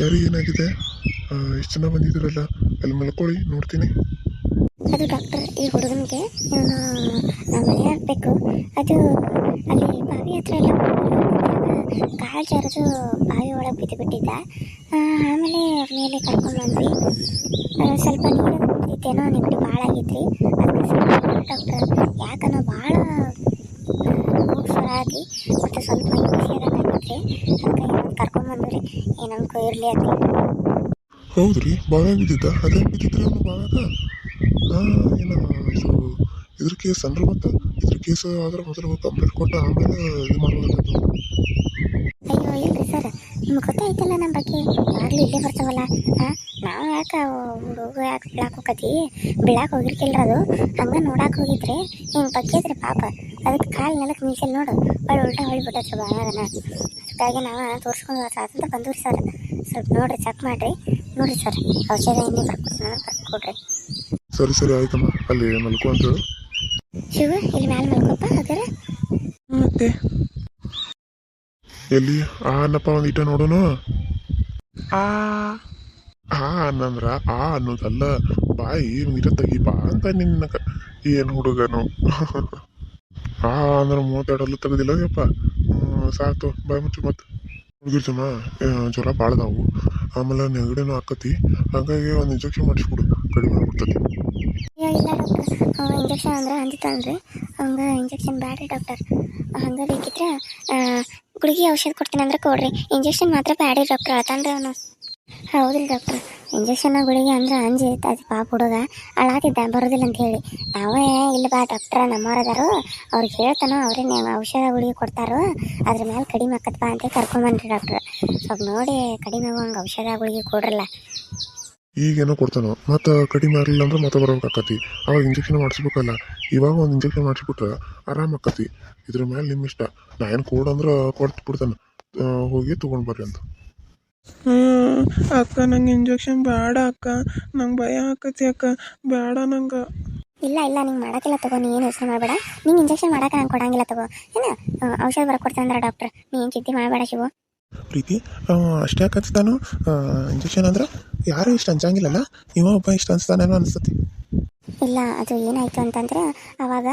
ಯಾರು ಏನಾಗಿದೆ? ಎಷ್ಟು ಜನ ಬಂದಿದ್ದೀರಲ್ಲ? ಅಲ್ಲಿ ಮಲ್ಕೊಳ್ಳಿ ನೋಡ್ತೀನಿ. ಅದು ಡಾಕ್ಟರ್ ಈ ಹುಡುಗನಿಗೆ ಮನೆ ಹಾಕಬೇಕು. ಅದು ಅಲ್ಲಿ ಬಾವಿ ಹತ್ರ ಎಲ್ಲ ಕಾಳು ಜಾರದು ಬಾವಿ ಒಳಗೆ ಬಿದ್ದು ಬಿಟ್ಟಿದ್ದ ಆ, ಆಮೇಲೆ ಮೇಲೆ ಕರ್ಕೊಂಡು ಬಂದ್ವಿ. ಸ್ವಲ್ಪ ನೀರು ಕುಡಿತೇನೋ ನೆಗಡಿ ಭಾಳ ಆಗೈತ್ರಿ ಅದಕ್ಕೆ ಡಾಕ್ಟರ್ ಯಾಕನೋ ಭಾಳ ಆಗಿ ಮತ್ತು ಸ್ವಲ್ಪ ಕರ್ಕೊಂಡು ಅದಕ್ಕೆ ಕರ್ಕೊಂಡ್ಬಂದ್ರಿ ಏನನ್ಕೋ ಇರಲಿ ಅಂತ ಹೌದ್ರಿ ಭಾಳ ಬಿದ್ದಿದ್ದ? ಅದೇ ಬಿದ್ದಿದ್ರಿ ಅವನು ಭಾಳ ಹಾಂ ಏನು ಇದು ಇದ್ರ ಕೇಸ್ ಅಂದ್ರೆ ಮತ್ತೆ ಇದ್ರ ಕೇಸ್ ಆದ್ರೆ ಮೊದಲು ಕಂಪ್ಲೇಂಟ್ ಕೊಟ್ಟು ಆಮೇಲೆ ಇದು ಮಾಡಬೇಕು ಅಯ್ಯೋ ಇಲ್ರಿ ಸರ್. ನಿಮ್ಗೆ ಗೊತ್ತಾಯ್ತಲ್ಲ ನಮ್ಮ ಬಗ್ಗೆ? ಆಗಲಿ ಇಲ್ಲೇ ಬರ್ತಾವಲ್ಲ? ಹಾಂ? ಯಾಕೆ ಹುಡುಗ ಯಾಕೆ ಬೀಳಾಕ್ ಹೋಗತಿ ಬೀಳಾಕ್ ಹೋಗಿರ್ಕಿಲ್ರ ಅದು. ಹಂಗೆ ನೋಡಾಕ್ ಹೋಗಿದ್ರೆ ಹಿಂಗೆ ಬಗ್ಗೆದ್ರಿ ಪಾಪ. ಅದಕ್ಕೆ ಕಾಲು ನೆಲಕ್ಕೆ ಮೀಸಲ್ ನೋಡು. ಒಳ್ಳೆ ಉಲ್ಟಾ ಹೊಳ್ಬಿಟ್ಟೈತ್ರಿ ಬಾಳನ ಅದಕ್ಕಾಗಿ ನಾವು ತೋರಿಸ್ಕೊಂಡು ಅಂತ ಬಂದೂರಿ ಸರ್. ಸ್ವಲ್ಪ ನೋಡ್ರಿ ಚೆಕ್ ಮಾಡಿರಿ. ನೋಡಿರಿ ಸರ್ ಔಷಧ ಎಣ್ಣೆ ಬರ್ಕೊಡ್ತೀನಿ ಬರ್ಕೊಡ್ರಿ. ಸರಿ ಸರಿ ಆಯ್ತಮ್ಮ. ಅಲ್ಲಿ ಮಲ್ಕೊ ಅಂತ ಹೇಳು ಶಿವ ಇಲ್ಲಿ ಮ್ಯಾಲೆ ಮಲ್ಕೊಪ್ಪ ಹಾಗಾರೆ ಮತ್ತೆ? ಎಲ್ಲಿ? ಆ ಅನ್ನಪ್ಪ ಒಂದು ಇಟ್ಟ ನೋಡೋನು? ಆ ಆ ಅನ್ನಂದ್ರ ಆ ಅನ್ನೋದಲ್ಲ. ಬಾಯಿ ನೀರ ತೆಗಿ ಬಾ ಅಂತ ನಿನ್ನ ಏನು ಹುಡುಗನು? ಆ ಅಂದ್ರೆ ಮೂವತ್ತೆರಡಲ್ಲೂ ತೆಗೆದಿಲ್ಲ ಯಪ್ಪ. ಸಾಕು. ಬಾಯಿ ಮುಚ್ಚು ಮತ್ತೆ. ಹುಡುಗಿರ್ಜಮ್ಮ ಜ್ವರ ಬಾಳ್ದಾವು ಆಮೇಲೆ ನೆಗಡಿನೂ ಆಕತಿ. ಹಾಗಾಗಿ ಒಂದು ಇಂಜೆಕ್ಷನ್ ಮಾಡಿಸ್ಬಿಡು ಕಡಿಮೆ ಆಗ್ಬಿಡ್ತದೆ. ಇಂಜೆಕ್ಷನ್ ಅಂದ್ರೆ ಅಂದಿತ್ತನ್ರಿ ಹಂಗೆ ಇಂಜೆಕ್ಷನ್ ಬ್ಯಾಡ್ರಿ ಡಾಕ್ಟರ್ ಹಂಗ ಬೇಕಿದ್ರೆ ಗುಳಿಗೆ ಔಷಧ ಕೊಡ್ತೀನಿ ಅಂದ್ರೆ ಕೊಡ್ರಿ. ಇಂಜೆಕ್ಷನ್ ಮಾತ್ರ ಬ್ಯಾಡ್ರಿ ಡಾಕ್ಟರ್ ಅಳ್ತಾನ್ರಿ ಅವನು ಹೌದ್ರಿ ಡಾಕ್ಟರ್. ಇಂಜೆಕ್ಷನ್ ಗುಳಿಗೆ ಅಂದ್ರೆ ಅಂಜಿ ಅದು ಪಾಪ ಹುಡುಗ ಅಳಾತಿದ್ದ, ಬರೋದಿಲ್ಲ ಅಂತ ಹೇಳಿ. ನಾವೇ ಇಲ್ಲ ಬಾ ಡಾಕ್ಟ್ರ ನಮ್ಮವರದಾರು ಅವ್ರಿಗೆ ಹೇಳ್ತಾನೋ, ಅವ್ರೇ ಔಷಧ ಗುಳಿಗೆ ಕೊಡ್ತಾರೋ, ಅದ್ರ ಮೇಲೆ ಕಡಿಮೆ ಆಕತ್ ಬಾ ಅಂತ ಕರ್ಕೊಂಬನ್ರಿ ಡಾಕ್ಟ್ರ್. ಸ್ವಲ್ಪ ನೋಡಿ, ಕಡಿಮೆ ಆಗುವಂಗೆ ಔಷಧ ಗುಳಿಗೆ ಕೊಡ್ರಲ್ಲ. ಈಗೇನೋ ಕೊಡ್ತಾನೋ, ಮತ್ತೆ ಕಡಿಮೆ ಆಗಲಿಲ್ಲ ಅಂದ್ರೆ ಮತ್ತೆ ಬರಬೇಕಾಕತಿ ಅವಾಗ ಇಂಜೆಕ್ಷನ್ ಮಾಡಿಸ್ಬೇಕಲ್ಲ, ಇವಾಗ ಒಂದು ಇಂಜೆಕ್ಷನ್ ಮಾಡಿಸ್ಬಿಟ್ರೆ ಆರಾಮ ಆಕತಿ ಇದ್ರ ಮೇಲೆ ನಿಮ್ಮ ಇಷ್ಟ ನಾ ಏನು ಕೊಡು ಅಂದ್ರೆ ಬಿಡ್ತಾನೆ ಹೋಗಿ ತೊಗೊಂಡು ಬರ್ರಿ ಅಂತ. ಹ್ಮ್, ಅಕ್ಕ ನಂಗೆ ಇಂಜೆಕ್ಷನ್ ಬೇಡ ಅಕ್ಕ. ನಂಗೆ ಭಯ ಆಕತಿ ಅಕ್ಕ. ಬೇಡ ನಂಗೆ. ಇಲ್ಲ ಇಲ್ಲ ನಿಂಗೆ ಮಾಡೋಕ್ಕಿಲ್ಲ ತಗೋ ನೀ ಏನು ಯೋಚನೆ ಮಾಡಬೇಡ. ನಿಂಗೆ ಇಂಜೆಕ್ಷನ್ ಮಾಡೋಕೆ ನಾನು ಕೊಡಂಗಿಲ್ಲ ತಗೋ. ಏನು ಔಷಧ ಬರ್ಕೊಡ್ತಾನೆ ಡಾಕ್ಟ್ರ್. ನೀ ಏನು ಚಿಂತೆ ಮಾಡಬೇಡ ಶಿವು. ಪ್ರೀತಿ. ಅಷ್ಟೇ ಹಚ್ತಾನು ಇಂಜೆಕ್ಷನ್ ಅಂದ್ರೆ ಯಾರು ಇಷ್ಟ ಅನ್ಸಂಗಿಲ್ಲಲ್ಲ ಇವ ಒಬ್ಬ ಇಷ್ಟ ಅನ್ಸ್ತಾನೇನೋ ಅನ್ಸುತ್ತೆ. ಇಲ್ಲ ಅದು ಏನಾಯ್ತು ಅಂತಂದ್ರೆ ಅವಾಗ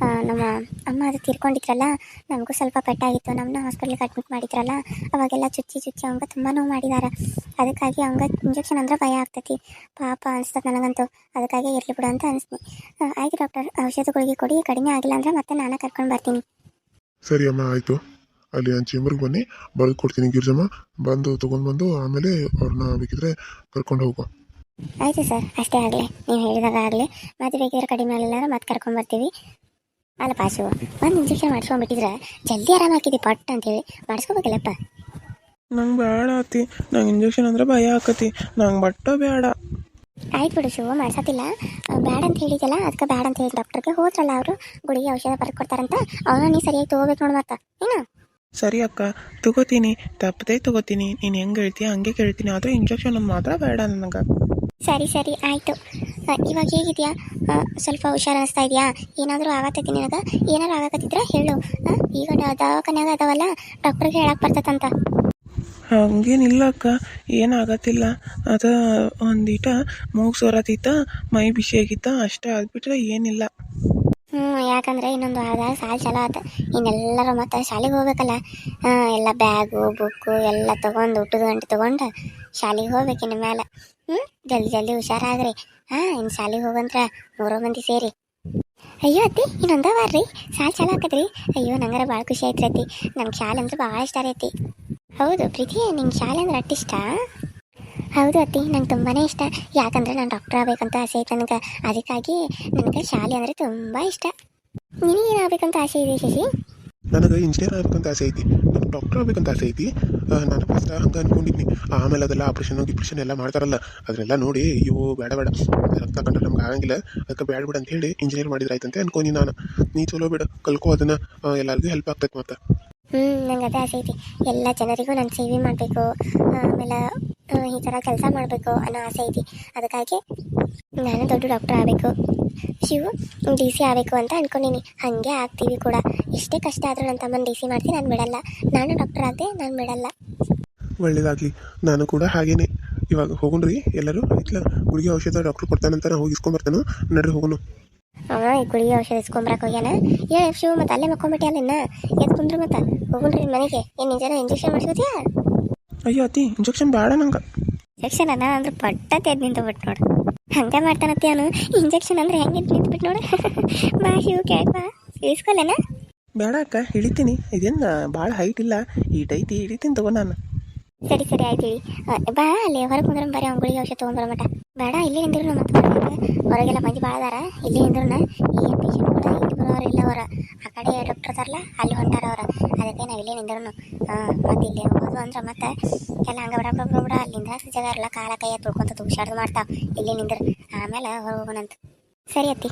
ಆ, ನಮ್ಮ ಅಮ್ಮ ಅದು ತೀರ್ಕೊಂಡಿದ್ರಲ್ಲ ನಮಗೂ ಸ್ವಲ್ಪ ಪೆಟ್ಟಾಗಿತ್ತು ನಮ್ಮನ್ನ ಹಾಸ್ಪಿಟ್ಲಿಗೆ ಅಡ್ಮಿಟ್ ಮಾಡಿದ್ರಲ್ಲ ಅವಾಗೆಲ್ಲ ಚುಚ್ಚಿ ಚುಚ್ಚಿ ಅವಂಗ ತುಂಬ ನೋವು ಮಾಡಿದ್ದಾರೆ ಅದಕ್ಕಾಗಿ ಅವಂಗ ಇಂಜೆಕ್ಷನ್ ಅಂದ್ರೆ ಭಯ ಆಗ್ತೈತಿ. ಪಾಪ ಅನಿಸ್ತದೆ ನನಗಂತೂ ಅದಕ್ಕಾಗಿ ಇರಲಿ ಬಿಡು ಅಂತ ಅನಿಸ್ತೀನಿ ಆಯ್ತು ಡಾಕ್ಟರ್ ಔಷಧಗಳಿಗೆ ಕೊಡಿ ಕಡಿಮೆ ಆಗಿಲ್ಲ ಅಂದ್ರೆ ಮತ್ತೆ ನಾನು ಕರ್ಕೊಂಡು ಬರ್ತೀನಿ. ಸರಿ ಅಮ್ಮ ಆಯಿತು. ಅಲ್ಲಿ ನನ್ನ ಚೇಂಬರ್ಗೆ ಬನ್ನಿ. ಬರೆದು ಕೊಡ್ತೀನಿ ಗಿರ್ಜಮ್ಮ. ಬಂದು ತೊಗೊಂಡು ಬಂದು ಆಮೇಲೆ ಅವ್ರನ್ನ ಬೇಕಿದ್ರೆ ಕರ್ಕೊಂಡು ಹೋಗು ಆಯ್ತು ಸರ್ ಅಷ್ಟೇ ಆಗಲಿ. ನೀವು ಹೇಳಿದಾಗ ಆಗಲಿ. ಮತ್ತೆ ಬೇಕಿದ್ರೆ ಕಡಿಮೆ ಆಗಲಿಲ್ಲ ಅಂದ್ರೆ ಮತ್ತೆ ಕರ್ಕೊಂಬರ್ತೀವಿ ಅಲ್ಲ ಪಾಸು ಒಂದು ಇಂಜೆಕ್ಷನ್ ಮಾಡಿಸ್ಕೊಂಡ್ಬಿಟ್ಟಿದ್ರೆ ಜಲ್ದಿ ಆರಾಮ ಆಕಿದಿ ಪಟ್ ಅಂತೇಳಿ. ಮಾಡಿಸ್ಕೋಬೇಕಲ್ಲಪ್ಪ? ನಂಗೆ ಬೇಡ ಆತಿ ನಂಗೆ ಇಂಜೆಕ್ಷನ್ ಅಂದ್ರೆ ಭಯ ಆಕತಿ ನಂಗೆ ಬಟ್ಟ ಬೇಡ ಆಯ್ತು ಬಿಡು ಶಿವ ಮಾಡ್ಸತ್ತಿಲ್ಲ. ಬೇಡ ಅಂತ ಹೇಳಿದಲ್ಲ ಅದಕ್ಕೆ ಬೇಡ ಅಂತ ಹೇಳಿ ಡಾಕ್ಟರ್ಗೆ ಹೋದ್ರಲ್ಲ ಅವರು. ಗುಳಿಗೆ ಔಷಧ ಬರ್ಕೊಡ್ತಾರಂತ ಕೊಡ್ತಾರಂತ. ಅವನ್ನ ನೀ ಸರಿಯಾಗಿ ತಗೋಬೇಕು ನೋಡಿ ಮತ್ತೆ. ಏನು? ಸರಿ ಅಕ್ಕ ತಗೋತೀನಿ. ತಪ್ಪದೇ ತಗೋತೀನಿ. ನೀನು ಹೆಂಗೆ ಹೇಳ್ತೀಯ ಹಂಗೆ ಕೇಳ್ತೀನಿ. ಆದರೆ ಇಂಜೆಕ್ಷನ್ ಮಾತ್ರ ಬೇಡ ನನಗೆ. ಸರಿ ಸರಿ ಆಯಿತು. ಇವಾಗ ಹೇಗಿದೆಯಾ? ಸ್ವಲ್ಪ ಹುಷಾರು ಅನಿಸ್ತಾ ಇದೆಯಾ? ಏನಾದರೂ ಆಗತ್ತೈತಿ ನಿನಗೆ ಏನಾದರೂ ಆಗತ್ತಿದ್ರೆ ಹೇಳು. ಈಗ ದವಾಖಾನೆಯಾಗ ಅದಾವಲ್ಲ ಡಾಕ್ಟ್ರಿಗೆ ಹೇಳಕ್ಕೆ ಬರ್ತದಂತ ಹಂಗೇನಿಲ್ಲ ಅಕ್ಕ ಏನಾಗತ್ತಿಲ್ಲ. ಅದು ಒಂದೀಟ ಮೂಗು ಸೋರತಿತ್ತ ಮೈ ಬಿಸಿ ಆಗಿತ್ತ ಅಷ್ಟೇ. ಆಗಿಬಿಟ್ರೆ ಏನಿಲ್ಲ. ಹ್ಞೂ ಯಾಕಂದ್ರೆ ಇನ್ನೊಂದು ವಾರದಾಗ ಸಾಲು ಚಲೋ ಆತ. ಇನ್ನೆಲ್ಲರೂ ಮತ್ತೆ ಶಾಲೆಗೆ ಹೋಗ್ಬೇಕಲ್ಲ. ಎಲ್ಲ ಬ್ಯಾಗು, ಬುಕ್ಕು ಎಲ್ಲ ತೊಗೊಂಡು ಊಟದ ಗಂಟೆ ತೊಗೊಂಡು ಶಾಲೆಗೆ ಹೋಗ್ಬೇಕು ಇನ್ನು ಮೇಲೆ ಹ್ಞೂ ಜಲ್ದಿ ಜಲ್ದಿ ಹುಷಾರಾಗ್ರಿ. ಹಾಂ, ಇನ್ನು ಶಾಲೆಗೆ ಹೋಗಂತ್ರ ಮೂರೋ ಮಂದಿ ಸೇರಿ. ಅಯ್ಯೋ ಅತ್ತಿ, ಇನ್ನೊಂದ ವಾರ ರೀ. ಸಾಲ ಚಲೋ ಆಕತ್ರಿ ಅಯ್ಯೋ, ನಂಗಾರ ಭಾಳ ಖುಷಿ ಆಯ್ತು ಅತ್ತಿ. ನಂಗೆ ಶಾಲೆ ಅಂದ್ರೆ ಭಾಳ ಇಷ್ಟ ಐತಿ ಹೌದು, ಪ್ರೀತಿ, ನಿಂಗೆ ಶಾಲೆ ಅಂದ್ರೆ ಅಟ್ಟಿಷ್ಟ ಹೌದು ಅತ್ತಿ ನಂಗೆ ತುಂಬಾ ಇಷ್ಟ. ಯಾಕಂದ್ರೆ ನಾನು ಡಾಕ್ಟರ್ ಆಗಬೇಕಂತ ಆಸೆ ಐತೆ ನನಗೆ. ಅದಕ್ಕಾಗಿ ನನಗೆ ಶಾಲೆ ಅಂದರೆ ತುಂಬ ಇಷ್ಟ. ನಿನಗೇನು ಆಗ್ಬೇಕಂತ ಆಸೆ ಇದೆ ಶಶಿ? ನನಗೆ ಇಂಜಿನಿಯರ್ ಆಗ್ಬೇಕಂತ ಆಸೆ ಐತಿ. ನನಗೆ ಡಾಕ್ಟರ್ ಆಗ್ಬೇಕಂತ ಆಸೆ ಐತಿ. ನಾನು ಫಸ್ಟ್ ಹಂಗೆ ಅನ್ಕೊಂಡಿದ್ನಿ. ಆಮೇಲೆ ಅದೆಲ್ಲ ಆಪ್ರೇಷನ್ ಗಿಪ್ರೇಷನ್ ಎಲ್ಲ ಮಾಡ್ತಾರಲ್ಲ. ಅದನ್ನೆಲ್ಲ ನೋಡಿ ಅಯ್ಯೋ ಬೇಡ ಬೇಡ. ರಕ್ತ ಕಂಡ್ರೆ ನಮ್ಗೆ ಆಗಂಗಿಲ್ಲ. ಅದಕ್ಕೆ ಬೇಡ ಬಿಡ ಅಂತ ಹೇಳಿ ಇಂಜಿನಿಯರ್ ಮಾಡಿದ್ರೆ ಆಯ್ತಂತೆ ಅನ್ಕೊಂಡಿ ನಾನು. ನೀ ಚಲೋ ಬೇಡ ಕಲ್ಕೋ ಅದನ್ನ. ಎಲ್ಲರಿಗೂ ಹೆಲ್ಪ್ ಆಗ್ತೈತೆ ಮತ್ತೆ. ಹ್ಞೂ ನಂಗೆ ಅದೇ ಆಸೆ ಐತಿ. ಎಲ್ಲ ಜನರಿಗೂ ನಾನು ಸೇವೆ ಮಾಡಬೇಕು. ಆಮೇಲೆ ಈ ಥರ ಕೆಲಸ ಮಾಡಬೇಕು ಅನ್ನೋ ಆಸೆ ಐತಿ. ಅದಕ್ಕಾಗಿ ನಾನು ದೊಡ್ಡ ಡಾಕ್ಟರ್ ಆಗಬೇಕು. ಶಿವು ಡಿ ಸಿ ಆಗಬೇಕು ಅಂತ ಅನ್ಕೊಂಡೀನಿ. ಹಾಗೆ ಆಗ್ತೀವಿ ಕೂಡ. ಎಷ್ಟೇ ಕಷ್ಟ ಆದರೂ ನನ್ನ ತಮ್ಮನ ಡಿ ಸಿ ಮಾಡ್ತೀನಿ ನಾನು ಬಿಡಲ್ಲ. ನಾನು ಡಾಕ್ಟರ್ ಆಗದೆ ನಾನು ಬಿಡಲ್ಲ. ಒಳ್ಳೇದಾಗಲಿ. ನಾನು ಕೂಡ ಹಾಗೇನೆ. ಇವಾಗ ಹೋಗೋಣ್ರಿ ಎಲ್ಲರೂ. ಆಯ್ತಲ್ಲ ಗುಳಿಗೆ ಔಷಧ ಡಾಕ್ಟ್ರು ಕೊಡ್ತಾನಂತ ನಾನು ಹೋಗಿ ಇಸ್ಕೊಂಬರ್ತಾನು ನಡ್ರಿ ಹೋಗೋಣ ಅವ ಈ ಗುಳಿಗೆ ಔಷಧ ಇಸ್ಕೊಂಬರಕ್ಕೆ ಹೋಗ್ಯಾನ? ಏ ಶಿವ ಮತ್ತೆ ಅಲ್ಲೇ ಮಕ್ಕೊಂಬಿಟ್ಟಿ ಅಲ್ಲ ಇನ್ನ ಕುಂದ್ರು ಮತ್ತೆ? ಹೋಗೋಣ ರೀ ಮನೆಗೆ. ಏನು ನಿಜನ ಇಂಜೆಕ್ಷನ್ ಮಾಡಿಸ್ಕೋತಿಯಾ? ಅಯ್ಯೋ ಅತಿ ಇಂಜೆಕ್ಷನ್ ಬೇಡ ನಂಗೆ. ಇಂಜೆಕ್ಷನ್ ಅನ್ನ ಅಂದ್ರೆ ಪಟ್ಟ ತೆದ್ ನಿಂತು ಬಿಟ್ಟು ನೋಡು. ಹಂಗ ಮಾಡ್ತಾನತ್ತಿ ಅವನು. ಇಂಜೆಕ್ಷನ್ ಅಂದ್ರೆ ಹೆಂಗೆ ನಿಂತು ಬಿಟ್ಟು ನೋಡು. ಬಾ ಶಿವ ಕ್ಯಾಟ್ ಬಾ. ಇಸ್ಕೊಲ್ಲೇನ ಬೇಡ ಅಕ್ಕ ಹಿಡಿತೀನಿ ಇದೇನು ಭಾಳ ಹೈಟ್ ಇಲ್ಲ. ಈಟ್ ಐತಿ ಹಿಡಿತೀನಿ ತಗೋ ನಾನು. ಸರಿ ಸರಿ ಆಯ್ತು ಹೇಳಿ ಬಾ ಅಲ್ಲಿ ಹೊರಗೆ ಕುಂದ್ರ ಬರೀ ಅವ್ನ ಗುಳಿಗೆ ಔಷಧ ಮಟ ಬೇಡ ಇಲ್ಲಿ ನಿಂದಿರು ಮತ್ತೆ ಹೊರಗೆ ಹೊರಗೆಲ್ಲ ಮಂದಿ ಭಾಳ ಅದಾರ. ಇಲ್ಲಿ ನಿಂದ್ರು ಏನು ಪೇಷಂಟ್ ಕೂಡ ಬರೋರು ಇಲ್ಲ ಅವರ ಆ ಕಡೆ ಡಾಕ್ಟರ್ ಅದಾರಲ್ಲ ಅಲ್ಲಿ ಹೊಂಟಾರ ಅವ್ರ. ಅದಕ್ಕೆ ನಾವು ಇಲ್ಲೇ ನಿಂದ್ರು ಮತ್ತೆ ಇಲ್ಲೇ ಹೋಗೋದು ಅಂದ್ರೆ ಮತ್ತೆ ಎಲ್ಲ ಹಂಗೆ ಬಡ ಬಡ ಬಡ ಅಲ್ಲಿ ನಿಂದ್ರಾಕ ಜಾಗ ಇರಲ್ಲ ಕಾಲ ಕೈಯ ತುಳ್ಕೊಂತ ತುಳ್ಸಾಡ್ದು ಮಾಡ್ತಾವ. ಇಲ್ಲೇ ನಿಂದ್ರು. ಆಮೇಲೆ ಹೊರಗೆ ಹೋಗೋಣಂತ. ಸರಿ ಅತ್ತಿ.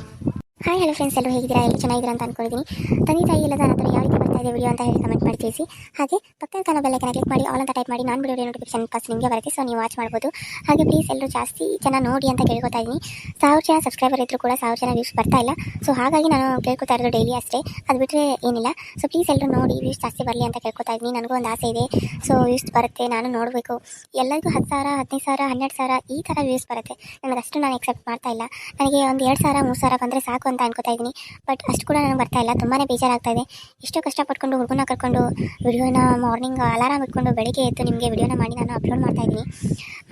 ಹಾಯ್ ಹಲೋ ಫ್ರೆಂಡ್ಸ್ ಎಲ್ಲರೂ ಹೇಗಿದ್ದೀರಾ? ಎಲ್ಲರೂ ಚೆನ್ನಾಗಿದ್ದೀರಾ ಅಂತ ಅನ್ಕೊಂಡಿದ್ದೀನಿ ತಂದೆ ತಾಯಿ ಇಲ್ಲದ ನಂತರ ಯಾವ ರೀತಿ ಬರ್ತಾ ಇದೆ ವಿಡಿಯೋ ಅಂತ ಹೇಳಿ ಕಮೆಂಟ್ ಮಾಡಿ ತಿಳಿಸಿ ಹಾಗೆ ಪಕ್ಕದ ಕಾಲ ಬೆಲ್ಲೈಕನ ಕ್ಲಿಕ್ ಮಾಡಿ ಆಲ್ ಅಂತ ಟೈಪ್ ಮಾಡಿ, ನಾನು ವಿಡಿಯೋ ನೋಟಿಫಿಕೇಶನ್ ಫಸ್ಟ್ ನಿಮಗೆ ಬರುತ್ತೆ ಸೊ ನೀವು ವಾಚ್ ಮಾಡ್ಬೋದು. ಹಾಗೆ ಪ್ಲೀಸ್ ಎಲ್ಲರೂ ಜಾಸ್ತಿ ಜನ ನೋಡಿ ಅಂತ ಕೇಳ್ಕೊತಾ ಇದ್ದೀನಿ ಸಾವಿರ ಜನ ಸಬ್ಸ್ಕ್ರೈಬರ್ ಇದ್ದರೂ ಕೂಡ ಸಾವಿರ ಜನ ವ್ಯೂಸ್ ಬರ್ತಾ ಇಲ್ಲ. ಸೊ ಹಾಗಾಗಿ ನಾನು ಕೇಳ್ಕೊತಾ ಇರೋದು ಡೈಲಿ ಅಷ್ಟೇ. ಅದು ಬಿಟ್ಟರೆ ಏನಿಲ್ಲ. ಸೊ ಪ್ಲೀಸ್ ಎಲ್ಲರೂ ನೋಡಿ ವ್ಯೂಸ್ ಜಾಸ್ತಿ ಬರಲಿ ಅಂತ ಕೇಳ್ಕೊತಾ ಇದ್ದೀನಿ ನನಗೂ ಒಂದು ಆಸೆ ಇದೆ. ಸೊ ವ್ಯೂಸ್ ಬರುತ್ತೆ, ನಾನು ನೋಡಬೇಕು. ಎಲ್ಲರಿಗೂ ಹತ್ತು ಸಾವಿರ, ಹದಿನೈದು ಸಾವಿರ, ಹನ್ನೆರಡು ಸಾವಿರ ಈ ಥರ ವ್ಯೂಸ್ ಬರುತ್ತೆ. ನನಗೆ ಅಷ್ಟು ನಾನು ಎಕ್ಸೆಪ್ಟ್ ಮಾಡ್ತಾ ಇಲ್ಲ. ನನಗೆ ಒಂದು ಎರಡು ಸಾವಿರ, ಮೂರು ಸಾವಿರ ಬಂದರೆ ಸಾಕು ಅಂತ ಅನ್ಕೋತಾ ಇದ್ದೀನಿ. ಬಟ್ ಅಷ್ಟು ಕೂಡ ನಾನು ಬರ್ತಾ ಇಲ್ಲ. ತುಂಬಾ ಬೇಜಾರಾಗ್ತಾ ಇದೆ. ಎಷ್ಟೋ ಕಷ್ಟಪಟ್ಕೊಂಡು ಹುಡುಗನ ಕರ್ಕೊಂಡು ವಿಡಿಯೋನ ಮಾರ್ನಿಂಗ್ ಅಲಾರಾಮ್ ಇಟ್ಕೊಂಡು ಬೆಳಿಗ್ಗೆ ಎದ್ದು ನಿಮಗೆ ವಿಡಿಯೋನ ಮಾಡಿ ನಾನು ಅಪ್ಲೋಡ್ ಮಾಡ್ತಾ ಇದ್ದೀನಿ.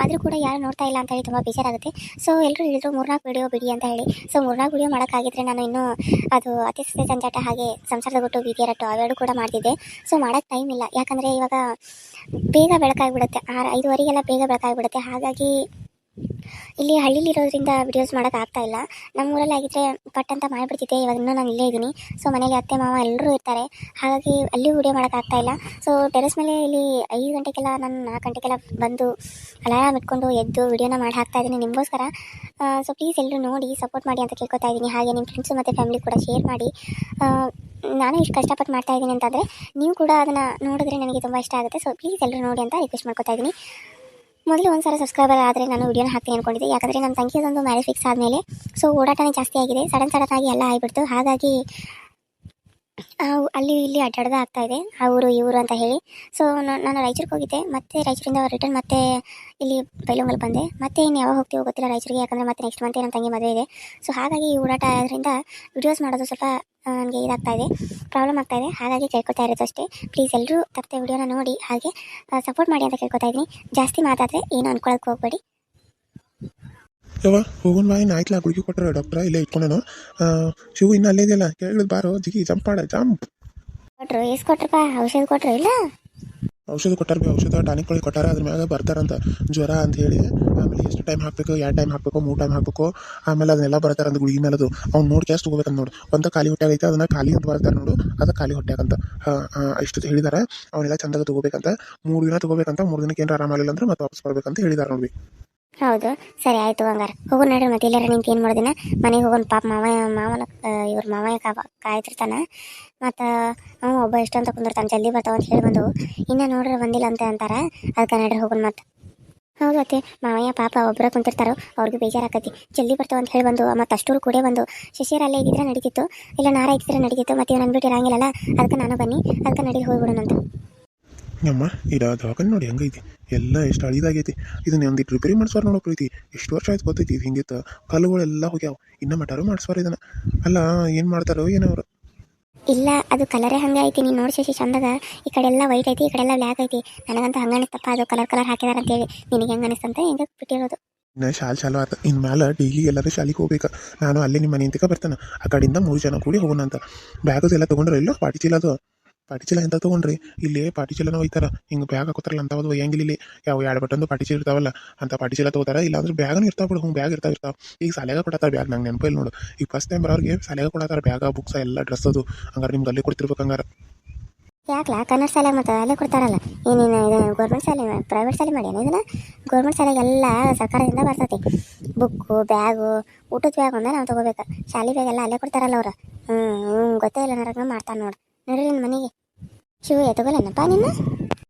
ಆದರೂ ಕೂಡ ಯಾರು ನೋಡ್ತಾ ಇಲ್ಲ ಅಂತ ಹೇಳಿ ತುಂಬ ಬೇಜಾರಾಗುತ್ತೆ. ಸೊ ಎಲ್ಲರೂ ಹೇಳಿದ್ರು, ಮೂರ್ನಾಲ್ಕು ವಿಡಿಯೋ ಬಿಡಿ ಅಂತ ಹೇಳಿ. ಸೊ ಮೂರ್ನಾಲ್ಕು ವಿಡಿಯೋ ಮಾಡೋಕ್ಕಾಗಿದ್ರೆ ನಾನು ಇನ್ನೂ ಅದು ಅತಿ ಸತ್ಯ ಸಂಜಾಟ ಹಾಗೆ ಸಂಸಾರದ ಬೀದಿ ರಟ್ಟು ಅವೆರಡು ಕೂಡ ಮಾಡ್ತಿದ್ದೆ. ಸೊ ಮಾಡೋಕ್ಕೆ ಟೈಮ್ ಇಲ್ಲ. ಯಾಕಂದರೆ ಇವಾಗ ಬೇಗ ಬೆಳಕಾಗಿಬಿಡುತ್ತೆ. ಆರು ಐದುವರೆಗೆಲ್ಲ ಬೇಗ ಬೆಳಕಾಗಿಬಿಡುತ್ತೆ. ಹಾಗಾಗಿ ಇಲ್ಲಿ ಹಳ್ಳಿಲಿರೋದ್ರಿಂದ ವಿಡಿಯೋಸ್ ಮಾಡೋಕೆ ಆಗ್ತಾ ಇಲ್ಲ. ನಮ್ಮ ಊರಲ್ಲಿ ಆಗಿದ್ರೆ ಪಟ್ ಅಂತ ಮಾಡಿಬಿಡ್ತಿದ್ದೆ. ಇವಾಗ ಇನ್ನೂ ನಾನು ಇಲ್ಲೇ ಇದ್ದೀನಿ. ಸೊ ಮನೇಲಿ ಅತ್ತೆ, ಮಾವ ಎಲ್ಲರೂ ಇರ್ತಾರೆ. ಹಾಗಾಗಿ ಅಲ್ಲಿ ವಿಡಿಯೋ ಆಗ್ತಾ ಇಲ್ಲ. ಸೊ ಟೆರೆಸ್ ಮೇಲೆ ಇಲ್ಲಿ ಐದು ಗಂಟೆಗೆಲ್ಲ ನಾನು ನಾಲ್ಕು ಗಂಟೆಗೆಲ್ಲ ಬಂದು ಅಲಾರಾಮ್ ಇಟ್ಕೊಂಡು ಎದ್ದು ವಿಡಿಯೋನ ಮಾಡಿ ಹಾಕ್ತಾ ಇದ್ದೀನಿ ನಿಮಗೋಸ್ಕರ. ಸೊ ಪ್ಲೀಸ್ ಎಲ್ಲರೂ ನೋಡಿ ಸಪೋರ್ಟ್ ಮಾಡಿ ಅಂತ ಕೇಳ್ಕೊತಾ ಇದ್ದೀನಿ. ಹಾಗೆ ನಿಮ್ಮ ಫ್ರೆಂಡ್ಸು ಮತ್ತು ಫ್ಯಾಮಿಲಿ ಕೂಡ ಶೇರ್ ಮಾಡಿ. ನಾನು ಇಷ್ಟು ಕಷ್ಟಪಟ್ಟು ಮಾಡ್ತಾ ಇದ್ದೀನಿ ಅಂತಂದರೆ ನೀವು ಕೂಡ ಅದನ್ನು ನೋಡಿದ್ರೆ ನನಗೆ ತುಂಬ ಇಷ್ಟ ಆಗುತ್ತೆ. ಸೊ ಪ್ಲೀಸ್ ಎಲ್ಲರೂ ನೋಡಿ ಅಂತ ರಿಕ್ವೆಸ್ಟ್ ಮಾಡ್ಕೊತಾ ಇದ್ದೀನಿ. ಮೊದಲು ಒಂದು ಸಬ್ಸ್ಕ್ರೈಬರ್ ಆದರೆ ನಾನು ವಿಡಿಯೋನ ಹಾಕ್ತೀನಿ ಅಂದ್ಕೊಂಡಿದ್ದೆ ಯಾಕಂದರೆ ನನ್ನ ತಂಗಿಯದೊಂದು ಮ್ಯಾರೇಜ್ ಫಿಕ್ಸ್ ಆದಮೇಲೆ ಸೊ ಓಡಾಟನೇ ಜಾಸ್ತಿ ಆಗಿದೆ. ಸಡನ್ ಸಡನ್ ಆಗಿ ಎಲ್ಲ ಆಗಿಬಿಡ್ತು. ಹಾಗಾಗಿ ಅಲ್ಲಿ ಇಲ್ಲಿ ಅಡ್ಡಾಡ್ದ ಆಗ್ತಾ ಇದೆ. ಈ ಊರು ಅಂತ ಹೇಳಿ. ಸೊ ನಾನು ರಾಯಚೂರಿಗೆ ಹೋಗಿದ್ದೆ. ಮತ್ತೆ ರಾಯಚೂರಿಂದ ರಿಟರ್ನ್ ಮತ್ತೆ ಇಲ್ಲಿ ಬೈಲೊಂಗಲ್ ಬಂದೆ. ಮತ್ತೆ ಇನ್ನು ಯಾವಾಗ ಹೋಗ್ತೀವಿ ಗೊತ್ತಿಲ್ಲ ರಾಯಚೂರಿಗೆ. ಯಾಕಂದರೆ ಮತ್ತೆ ನೆಕ್ಸ್ಟ್ ಮಂತ್ ನನ್ನ ತಂಗಿ ಮದುವೆ ಇದೆ. ಸೊ ಹಾಗಾಗಿ ಈ ಓಡಾಟ ಆದ್ರಿಂದ ವಿಡಿಯೋಸ್ ಮಾಡೋದು ಸ್ವಲ್ಪ ನನಗೆ ಇದಾಗ್ತಾ ಇದೆ. ಪ್ರಾಬ್ಲಮ್ ಆಗ್ತಾ ಇದೆ. ಹಾಗಾಗಿ ಕೇಳ್ಕೊತಾ ಇರೋದು ಅಷ್ಟೇ. ಪ್ಲೀಸ್ ಎಲ್ಲರೂ ತಪ್ಪದೆ ವಿಡಿಯೋನ ನೋಡಿ, ಹಾಗೆ ಸಪೋರ್ಟ್ ಮಾಡಿ ಅಂತ ಕೇಳ್ಕೊತಾ ಇದ್ದೀನಿ. ಜಾಸ್ತಿ ಮಾತಾದರೆ ಏನು ಅನ್ಕೊಳ್ಳೋಕೆ ಹೋಗಬೇಡಿ. ಯವ್ವ ಹೋಗುನ್ ಬಾ ಇನ್ನು ಆಯ್ತಲ್ಲ ಗುಳಿಗೆ ಕೊಟ್ಟರು ಡಾಕ್ಟ್ರ ಇಲ್ಲೇ ಇಟ್ಕೊಂಡೇನು? ಶಿವು ಇನ್ನ ಅಲ್ಲೇ ಇದೆಯಲ್ಲ? ಕೇಳಿದ್ ಬಾರೋ ಜಿಗಿ ಜಂಪ್ ಮಾಡ ಜಂಪ್. ಕೊಟ್ರು ಎಷ್ಟು ಕೊಟ್ರಪ್ಪ ಔಷಧ ಕೊಟ್ರು ಇಲ್ಲ? ಔಷಧ ಕೊಟ್ಟಾರ ಬಿ ಔಷಧ ಟಾನಿಕ್ಗಳಿಗೆ ಕೊಟ್ಟಾರ ಅದ್ರ ಮ್ಯಾಗ ಬರ್ತಾರಂತ ಜ್ವರ ಅಂತ ಹೇಳಿ. ಆಮೇಲೆ ಎಷ್ಟು ಟೈಮ್ ಹಾಕಬೇಕು ಎರಡು ಟೈಮ್ ಹಾಕ್ಬೇಕು ಮೂರು ಟೈಮ್ ಹಾಕ್ಬೇಕು ಆಮೇಲೆ ಅದನ್ನೆಲ್ಲ ಬರ್ತಾರಂತ ಗುಳಿಗೆ ಮೇಲೆ ಅದು ಅವ್ನು ನೋಡಿ ಕೆಸ್ಟ್ ಹೋಗ್ಬೇಕಂತ ನೋಡು. ಒಂದು ಖಾಲಿ ಹೊಟ್ಟೆ ಐತೆ ಅದನ್ನ ಖಾಲಿ ಅಂತ ಬರ್ತಾರೆ ನೋಡು. ಅದು ಖಾಲಿ ಹೊಟ್ಟೆಗಂತ ಇಷ್ಟು ಹೇಳಿದಾರೆ. ಅವನ್ನೆಲ್ಲ ಚಂದಾಗ ತಗೋಬೇಕಂತ. ಮೂರು ದಿನ ತಗೋಬೇಕಂತ ಮೂರು ದಿನಕ್ಕೆ ಏನಾರ ಆರಾಮಾಗಿಲ್ಲ ಅಂದ್ರೆ ಮತ್ತೆ ವಾಪಸ್ ಬರ್ಬೇಕಂತ ಹೇಳಿದಾರೆ ನೋಡಿ ಹೌದು, ಸರಿ ಆಯ್ತು ಹಂಗಾರ. ಹೋಗು ನಡ್ರಿ ಮತ್ತೆ ಇಲ್ಲಾರ ನಿಂತು ಏನು ಮಾಡೋದಿನ? ಮನೆಗೆ ಹೋಗೋಣ ಪಾಪ ಮಾವ, ಮಾವನ ಇವ್ರ ಮಾವಯ್ಯ ಕಾ, ಕಾಯ್ತಿರ್ತಾನ. ಮತ್ತು ಅವ್ನು ಒಬ್ಬ ಎಷ್ಟೊಂತ ಕುಂದಿರ್ತಾನೆ, ಜಲ್ದಿ ಬರ್ತಾವ ಅಂತ ಹೇಳಿ ಬಂದು, ಇನ್ನ ನೋಡ್ರಿ ಬಂದಿಲ್ಲ ಅಂತ ಅಂತಾರ. ಅದಕ್ಕೆ ನಡ್ರಿ ಹೋಗೋಣ ಮತ್ತೆ ಹೌದು ಅತ್ತೆ, ಮಾವಯ್ಯ, ಪಾಪ ಒಬ್ಬರ ಕುಂತಿರ್ತಾರೋ, ಅವ್ರಿಗೆ ಬೇಜಾರಾಕತಿ. ಜಲ್ದಿ ಬರ್ತಾವ ಅಂತ ಹೇಳಿ ಬಂದು ಮತ್ತು ಅಷ್ಟೂರು ಕೂಡ ಬಂದು, ಶಿಷ್ಯರ ಅಲ್ಲೇ ಇದ್ದಿದ್ರೆ ನಡೀತಿತ್ತು. ಇಲ್ಲ ನಾರ ಇದ್ದಿದ್ರೆ ನಡೀತಿತ್ತು ಮತ್ತು ಇವ್ನು ಅಂದ್ಬಿಟ್ಟು ಇರಂಗಿಲ್ಲಲ್ಲ ಅದಕ್ಕೆ ನಾನು ಬನ್ನಿ ಅದಕ್ಕೆ ನಡಿ ಹೋಗ್ಬಿಡೋಣಂತ. ನಮ್ಮ ಇದ ದವಾಖಾನೆ ನೋಡಿ ಹಂಗೈತಿ ಎಲ್ಲ ಎಷ್ಟು ಹಳಿದಾಗೈತಿ. ಇದನ್ನ ಒಂದಿಟ್ಟು ರಿಪೇರಿ ಮಾಡಿಸ್ವಾರ ನೋಡೋ ಪ್ರೀತಿ ಎಷ್ಟು ವರ್ಷ ಆಯ್ತು ಗೊತ್ತೈತಿ ಇದು ಹಿಂಗಿತ್ತು. ಕಲ್ಲುಗಳೆಲ್ಲ ಹೋಗ್ಯಾವ. ಇನ್ನ ಮಟಾರು ಮಾಡಿಸ್ವಾರ ಇದನ್ನ. ಅಲ್ಲ ಏನು ಮಾಡ್ತಾರೋ ಏನೋ ಅವ್ರು. ಇಲ್ಲ ಅದು ಕಲರೇ ಹಂಗೆ ಐತಿ. ನೀನು ನೋಡಿ ಶಶಿ ಚಂದಾಗ. ಈ ಕಡೆ ಎಲ್ಲ ವೈಟ್ ಐತಿ ಈ ಕಡೆ ಎಲ್ಲ ಬ್ಲ್ಯಾಕ್ ಐತಿ. ನನಗಂತ ಹಂಗೆ ಅನಿಸ್ತಪ್ಪ. ಅದು ಕಲರ್ ಕಲರ್ ಹಾಕಿದಾರೆ ಅಂತೇಳಿ. ನಿನಗೆ ಹೆಂಗೆ ಅನಿಸ್ತಂತ ಹೆಂಗೆ ಬಿಟ್ಟಿರೋದು. ಇನ್ನು ಶಾಲೆ ಚಾಲು ಆತ. ಇನ್ ಮ್ಯಾಲೆ ಡೈಲಿ ಎಲ್ಲರೂ ಶಾಲಿಗೆ ಹೋಗ್ಬೇಕು. ನಾನು ಅಲ್ಲಿ ನಿಮ್ಮ ಮನೆ ಬರ್ತಾನೆ. ಆ ಕಡೆಯಿಂದ ಮೂರು ಜನ ಕೂಡಿ ಹೋಗೋಣ ಅಂತ ಬ್ಯಾಗದು ಎಲ್ಲ ತೊಗೊಂಡ್ರೆ ಇಲ್ಲೋ ಪಾಟಿ ಚೀಲ ಅದು ಪಾಟಿ ಚೀಲ ಎಂತ ತೊಗೊಂಡ್ರಿ? ಇಲ್ಲಿ ಪಾಟಿ ಚೀಲನ ಒಯ್ತಾರ. ಹಿಂಗೆ ಬ್ಯಾಗ್ ಹಾಕೋತಾರಲ್ಲ ಅಂತವದು ಒಯ್ಯಂಗಿಲ್ಲ ಇಲ್ಲಿ ಯಾವ ಎರಡು ಬಟ್ಟೊಂದು ಪಾಟಿ ಇರ್ತಾವಲ್ಲ ಅಂತ ಪಾಟಿ ಚೀಲ ತಗೋತಾರ. ಇಲ್ಲಾಂದ್ರೆ ಬ್ಯಾಗನು ಇರ್ತಾವ ಬಿಡು, ಹ್ಞೂ ಬ್ಯಾಗ್ ಇರ್ತಾವ ಇರ್ತಾವ. ಈಗ ಸಾಲೆಗ ಕೊಡತ್ತಾರ ಬ್ಯಾಗ್, ನಂಗೆ ನೆನಪಿಲ್ಲ ನೋಡು. ಈಗ ಫಸ್ಟ್ ಟೈಮ್ ಬರೋರಿಗೆ ಸಾಲೆಗ ಕೊಡತ್ತಾರ ಬ್ಯಾಗ ಬುಕ್ಸ್ ಎಲ್ಲ ಡ್ರೆಸ್ ಅದು. ಹಂಗಾರೆ ನಿಮ್ಗೆ ಅಲ್ಲಿ ಕೊಡ್ತಿರ್ಬೇಕು ಹಂಗಾರ. ಯಾಕಲ? ಕನ್ನಡ ಶಾಲೆ ಮತ್ತು ಅಲ್ಲೇ ಕೊಡ್ತಾರಲ್ಲ. ಏನೇನು ಇದು ಗೌರ್ಮೆಂಟ್ ಶಾಲೆ ಪ್ರೈವೇಟ್ ಶಾಲೆ ಮಾಡಿ ಇದನ್ನ? ಗೌರ್ಮೆಂಟ್ ಶಾಲೆಗೆಲ್ಲ ಸರ್ಕಾರದಿಂದ ಬರ್ತೈತಿ. ಬುಕ್ಕು ಬ್ಯಾಗು ಊಟದ ಬ್ಯಾಗ್ ಒಂದ ನಾವು ತೊಗೋಬೇಕು. ಶಾಲೆ ಬ್ಯಾಗ್ ಎಲ್ಲ ಅಲ್ಲೇ ಕೊಡ್ತಾರಲ್ಲ ಅವ್ರು. ಹ್ಞೂ ಗೊತ್ತೇ ಇಲ್ಲ ನೋಡು. ನೋಡ್ರಿ ನಿನ್ನ ಮನೆಗೆ. ಶಿವ ಎತ್ತಗೊಲ್ಲನಪ್ಪ ನಿನ್ನ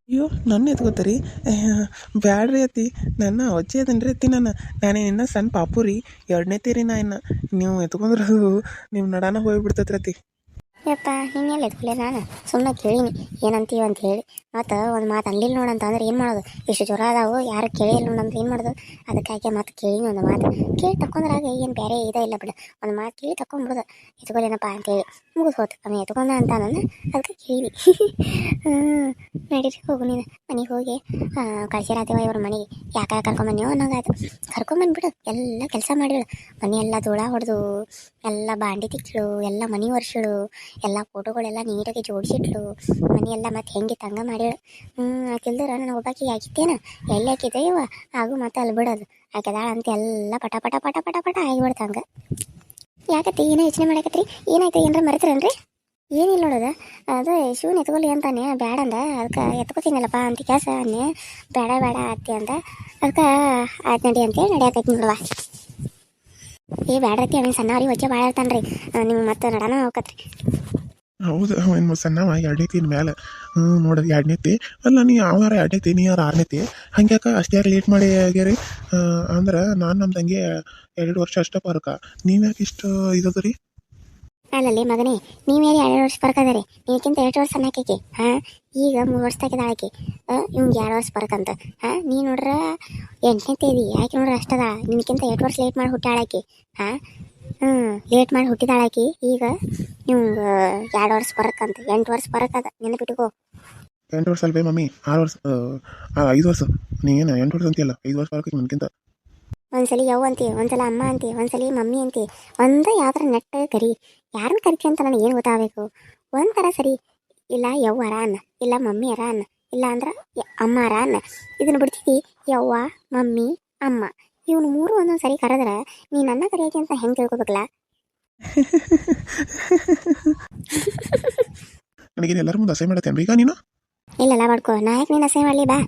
ಅಯ್ಯೋ ನನ್ನ ಎತ್ಕೋತಾರಿ? ಬ್ಯಾಡ್ರಿ ಅತಿ ನನ್ನ ಅಜ್ಜಿ ಅದನ್ರಿ ಅತ್ತಿ ನಾನು ನಾನೇ ಇನ್ನ ಸಣ್ಣ ಪಾಪು ರೀ ಎರಡನೇ ತೀರಿ ನಾ ಇನ್ನ. ನೀವು ಎತ್ಕೊಂಡ್ರೆ ಅದು ನಿಮ್ಮ ನಡಾನ ಹೋಗ್ಬಿಡ್ತೈತ್ರಿ ಅತಿ ಯಪ್ಪ ನಿನ್ನೆಲ್ಲ ಎತ್ಕೊಲೆ ನಾನು ಸುಮ್ಮನೆ ಕೇಳಿನಿ. ಏನಂತೀವ ಅಂತ ಹೇಳಿ. ಮತ್ತು ಒಂದು ಮಾತು ಅನ್ಲಿಲ್ಲ ನೋಡಂತ ಅಂದ್ರೆ ಏನು ಮಾಡೋದು? ಇಷ್ಟು ಜ್ವರ ಅದಾವು, ಯಾರು ಕೇಳಿಲ್ಲ ನೋಡಂತ ಏನು ಮಾಡೋದು? ಅದಕ್ಕಾಗಿ ಮತ್ತೆ ಕೇಳಿ ಒಂದು ಮಾತು. ಕೇಳಿ ತಕೊಂಡ್ರಾಗ ಏನು ಬೇರೆ ಇದೇ ಇಲ್ಲ ಬಿಡು. ಒಂದು ಮಾತು ಕೇಳಿ ತಕೊಂಡ್ಬಿಡುದು ಎತ್ಕೊಳ್ಳೇನಪ್ಪ ಅಂತೇಳಿ ಮುಗಿದು ಹೋತು. ಕಮ್ಮಿ ಎತ್ಕೊಂಡ ಅಂತ ನಾನು ಅದಕ್ಕೆ ಕೇಳಿ ಹ್ಞೂ ನಡೀರಿ, ಹೋಗು ನೀನು. ಮನೆಗೆ ಹೋಗಿ ಕಳ್ಸಿರಾತೇವ ಇವ್ರ ಮನೆಗೆ. ಯಾಕೆ ಕರ್ಕೊಂಬನ್ನಿ ಅನ್ನೋದಾಯ್ತು. ಕರ್ಕೊಂಬಂದ್ಬಿಡು ಎಲ್ಲ ಕೆಲಸ ಮಾಡಿಳು. ಮನೆ ಎಲ್ಲ ಧೂಳ ಹೊಡೆದು, ಎಲ್ಲ ಬಾಂಡಿ ತಿಕ್ಕಳು, ಎಲ್ಲ ಮನೆ ಒರೆಸಿಳು, ಎಲ್ಲ ಫೋಟೋಗಳೆಲ್ಲ ನೀಟಾಗಿ ಜೋಡಿಸಿಟ್ಲು. ಮನೆಯೆಲ್ಲ ಮತ್ತೆ ಹೆಂಗೆ ತಂಗ ಮಾಡಿಳು ಹ್ಞೂ ಆಕಿಲ್ದರ ನಾನು ಒಬ್ಬಾಕಿ ಹಾಕಿತ್ತೇನ? ಎಲ್ಲಿ ಹಾಕಿದ್ದೆ? ಇವ ಹಾಗೂ ಮತ್ತೆ ಅಲ್ಲಿ ಬಿಡೋದು. ಆಕೆದಾಳ ಅಂತ ಎಲ್ಲ ಪಟ ಪಟ ಪಟ ಪಟ ಪಟ ಆಗಿಬಿಡ್ತಂಗ ಯಾಕತ್ತಿ, ಏನೋ ಯೋಚನೆ ಮಾಡಾಕತ್ರಿ? ಏನಾಯ್ತು? ಏನರ ಮರೆತ್ರೇನ್ರಿ? ಏನಿಲ್ಲ ನೋಡೋದ. ಅದು ಶಿವನ್ ಎತ್ಕೊಳ್ಳಿ ಅಂತಾನೆ ಬೇಡ ಅಂದ. ಅದಕ್ಕೆ ಎತ್ಕೋತೀನಲ್ಲಪ್ಪ ಅಂತ ಕೆಲಸ ಅನ್ನೆ ಬೇಡ ಬೇಡ ಅತ್ತಿ ಅಂತ ಅದಕ್ಕೆ ಆಯ್ತು ನಡಿ ಅಂತೇಳಿ ನಡಿಯಾಕೈತಿ ನೋಡುವ ಏ ಬ್ಯಾಡ್ರತಿ ಅವನ್ ಸಣ್ಣವ್ರಿಗೆ ಒಚ್ಚೆ ಭಾಳ ಇರ್ತಾನ್ರಿ. ನಿಮ್ಗೆ ಮತ್ತೆ ನಡಾನ ಹೋಗತ್ರಿ ಹೌದು ಏನು ಎರಡನೇ ಎರಡನೇತಿ ಮೇಲೆ ಹ್ಞೂ ನೋಡೋದು ಎರಡನೇತಿ. ಅಲ್ಲ, ನೀ ಯಾವಾರ ಎರಡನೇತಿ, ನೀ ಯಾರು ಆರನೇತಿ? ಹಂಗ್ಯಾಕ ಅಷ್ಟೇ ಲೇಟ್ ಮಾಡಿ ಆಗ್ಯಾರಿ? ಅಂದ್ರೆ ನಾನು ನಮ್ಮ ತಂಗಿ ಎರಡು ವರ್ಷ ಅಷ್ಟೇ ಪರಕ. ನೀವು ಯಾಕೆ ಇಷ್ಟು ಇದದ ರೀ ಅಲ್ಲಲ್ಲಿ ಮಗನೇ ನೀವೇನು ಎರಡು ವರ್ಷ ಪರಕ ಅದ ರೀ ನೀಕಿಂತ ಎರಡು ವರ್ಷ ಸಣ್ಣಾಕಿ ಹಾಂ? ಈಗ ಮೂರು ವರ್ಷ ತಾಕಿದ ಆಕಿ. ಇವ್ಗೆ ಎರಡು ವರ್ಷ ಅಂತ? ಹಾಂ, ನೀ ನೋಡ್ರ ಎಂಟನೇ ತೇದಿ ಯಾಕೆ ನೋಡ್ರ ಅಷ್ಟದ ನಿನಕ್ಕಿಂತ ಎರಡು ವರ್ಷ ಲೇಟ್ ಮಾಡಿ ಹುಟ್ಟಾಳಾಕಿ ಹಾಂ? ಹ್ಞೂ ಲೇಟ್ ಮಾಡಿ ಹುಟ್ಟಿದಾಳಾಕಿ ಈಗ ನಿಮ್ಗ ಎರಡು ವರ್ಷ ಬರಕಂತ ಅಂತ. ಎಂಟು ವರ್ಷ ಬರಕದ ಅದ ನೆನಪಿಟ್ಕೋ ಎಂಟು ವರ್ಷ ಅಲ್ವೇ ಮಮ್ಮಿ? ಆರು ವರ್ಷ ಆ, ಐದು ವರ್ಷ. ನೀ ಏನು ಎಂಟು ವರ್ಷ ಅಂತೀಯಲ್ಲ? ಐದು ವರ್ಷ ಪರಕ ನನಗಿಂತ ಒಂದ್ಸಲಿ ಯವ್ವ ಅಂತಿ ಒಂದ್ಸಲ ಅಮ್ಮ ಅಂತಿ ಒಂದ್ಸಲಿ ಮಮ್ಮಿ ಅಂತಿ. ಒಂದ ಯಾವ್ದಾರ ನೆಟ್ಟ ಕರಿ. ಯಾರನ್ನ ಕರಿತಿ ಅಂತ ನನಗೆ ಏನು ಗೊತ್ತಾಗಬೇಕು? ಒಂಥರ ಸರಿ ಇಲ್ಲ ಯವ್ವರ ಅನ್ನ ಇಲ್ಲ ಮಮ್ಮಿ ಅರ ಅನ್ನ ಇಲ್ಲ ಅಂದ್ರ ಅಮ್ಮ ಅರಾನ್ ಅನ್ನ. ಇದನ್ನ ಬಿಡ್ತಿದ್ದಿ ಯವ್ವ ಮಮ್ಮಿ ಅಮ್ಮ. ಇವನು ಮೂರು ಒಂದೊಂದು ಸರಿ ಕರೆದ್ರೆ ನೀ ನನ್ನ ಕರೆಯಕ್ಕೆ ಅಂತ ಹೆಂಗೆ ತಿಳ್ಕೊಬೇಕಲ್ಲ? ನನಗೇನು ಎಲ್ಲರ ಮುಂದೆ ಅಸಹ್ಯ ಮಾಡತ್ತೇನ್ರಿ ಈಗ ನೀನು? ಇಲ್ಲಲ್ಲ ಮಾಡ್ಕೋ ನಾ ಯಾಕೆ ನೀನು ಅಸಹ್ಯ ಮಾಡಲಿ ಬಾ.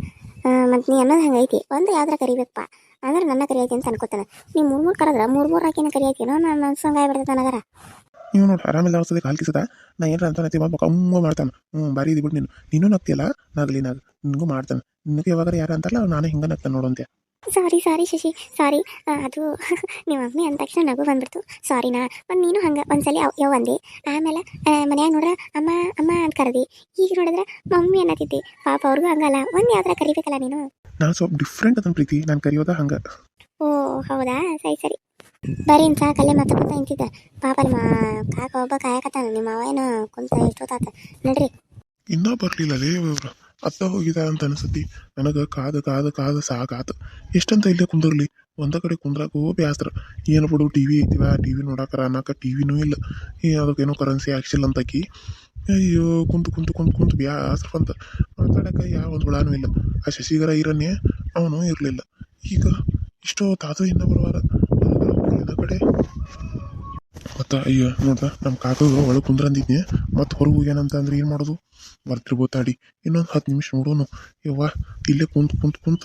ಮತ್ತು ನೀ ಅನ್ನೋದು ಹಂಗೈತಿ ಒಂದು ಯಾವ್ದಾರ ಕರಿಬೇಕಪ್ಪ. ಅಂದ್ರೆ ನನ್ನ ಕರಿಯಾಕಿ ಅಂತ ಅನ್ಕೋತಾನೆ. ನೀ ಮೂರು ಮೂರು ಕರೆದ್ರ ಮೂರು ಮೂರು ಹಾಕಿನ ಕರಿಯಾಕೇನೋ ನಾನು ಮನ್ಸಂಗ ಆಗ್ಬಿಡ್ತೈತೆ ನನಗರ ನೀವು ನೋಡಿ ಆರಾಮಿಲ್ಲ ಅನ್ಸದೆ ಕಾಲ್ ಕಿಸದ. ನಾ ಏನಾರ ಅಂತ ನತಿ ಬಾಬಾ ಕಮ್ಮ ಮಾಡ್ತಾನೆ. ಹ್ಞೂ ಬಾರಿ ಇದು ಬಿಡು ನೀನು. ನೀನು ನಗ್ತಿಯಲ್ಲ? ನಗಲಿ ನಾಗ. ನಿನಗೂ ಮಾಡ್ತಾನೆ. ನಿನಗೆ ಯಾವಾಗ ಯಾರು ಅಂತಾರಲ್ಲ ನಾನು ಹಿಂಗೆ ನಗ್ತಾನೆ ನೋಡಂತೆ ಸಾರಿ ಸಾರಿ ಶಶಿ ಸಾರಿ. ಅದು ನಿಮ್ಮ ಮಮ್ಮಿ ಅಂದ ತಕ್ಷಣ ನಗು ಬಂದ್ಬಿಡ್ತು. ಸಾರಿನಾ ಒಂದು ನೀನು ಹಂಗೆ ಒಂದ್ಸಲಿ ಅವ್ ಯಾವ ಅಂದಿ. ಆಮೇಲೆ ಮನ್ಯಾಗ ನೋಡ್ರೆ ಅಮ್ಮ ಅಮ್ಮ ಅಂತ ಕರೆದಿ. ಈಗ ನೋಡಿದ್ರೆ ಮಮ್ಮಿ ಅನ್ನತಿದ್ದೆ. ಪಾಪ ಅವ್ರಿಗೂ ಹಂಗಲ್ಲ. ಒಂದು ಯಾವ್ದಾರ ಕರಿಬೇಕಲ್ಲ ನೀನು? ನಾನು ಸ್ವಲ್ಪ ಡಿಫ್ರೆಂಟ್ ಅದನ್ನ ಪ್ರೀತಿ. ನಾನು ಕರೆಯೋದ ಹಂಗೆ. ಓ ಹೌದಾ? ಸರಿ ಸರಿ. ಬರೀ ಇನ್ ಸಾಕಲ್ಲೇ ಮತ್ತೆ ಕುಂತ ನಿಂತಿದ್ದ. ಪಾಪ ನಿಮ್ಮ ಕಾಕ ಒಬ್ಬ ಕಾಯಕತ್ತಾನ. ನಿಮ್ಮ ಅವ ಏನು ಕುಂತ ಎಷ್ಟೊತ್ತಾತ. ನಡ್ರಿ. ಇನ್ನೂ ಬರಲಿಲ್ಲ ಲೇ ಅತ್ತ ಹೋಗಿದ ಅಂತ ಅನಿಸತಿ ನನಗೆ ಕಾದು ಕಾದು ಕಾದು ಸಾಕಾತ ಎಷ್ಟಂತ ಇಲ್ಲೇ ಕುಂದಿರ್ಲಿ? ಒಂದ ಕಡೆ ಕುಂದ್ರಾಕೋ ಬ್ಯಾಸ್ರ. ಏನು ಬಿಡು, ಟಿ ವಿ ಐತಿವ? ಟಿ ವಿ ನೋಡಾಕರ ಅನ್ನಕ ಟಿ ವಿನೂ ಇಲ್ಲ. ಅದಕ್ಕೇನೋ ಕರೆನ್ಸಿ ಹಾಕ್ಸಿಲ್ಲ ಅಂತಕಿ ಅಯ್ಯೋ, ಕುಂತು ಕುಂತು ಕುಂತು ಕುಂತು ಬ್ಯಾಸ್ರ ಅಂತ ಮಾತಾಡಕ ಯಾವ ಒಂದು ಹುಳಾನೂ ಇಲ್ಲ. ಆ ಶಶಿಗರ ಇರನ್ನೇ ಅವನು ಇರಲಿಲ್ಲ. ಈಗ ಇಷ್ಟೋ ತಾತು ಇನ್ನ ಬರುವಾರ ಕಡೆ. ಮತ್ತು ಅಯ್ಯೋ ನೋಡ್ದ ನಮ್ಮ ಕಾಕ ಒಳಗೆ ಕುಂದ್ರಂದಿದ್ನಿ. ಮತ್ತು ಹೊರಗೆ ಹೋಗ್ಯಾನಂತ ಅಂದ್ರೆ ಏನು ಮಾಡೋದು? ಬರ್ತಿರ್ಬೋದು ತಾಡಿ ಇನ್ನೊಂದು ಹತ್ತು ನಿಮಿಷ ನೋಡೋನು. ಯವ್ವ, ಇಲ್ಲೇ ಕುಂತು ಕುಂತು, ಕುಂತ.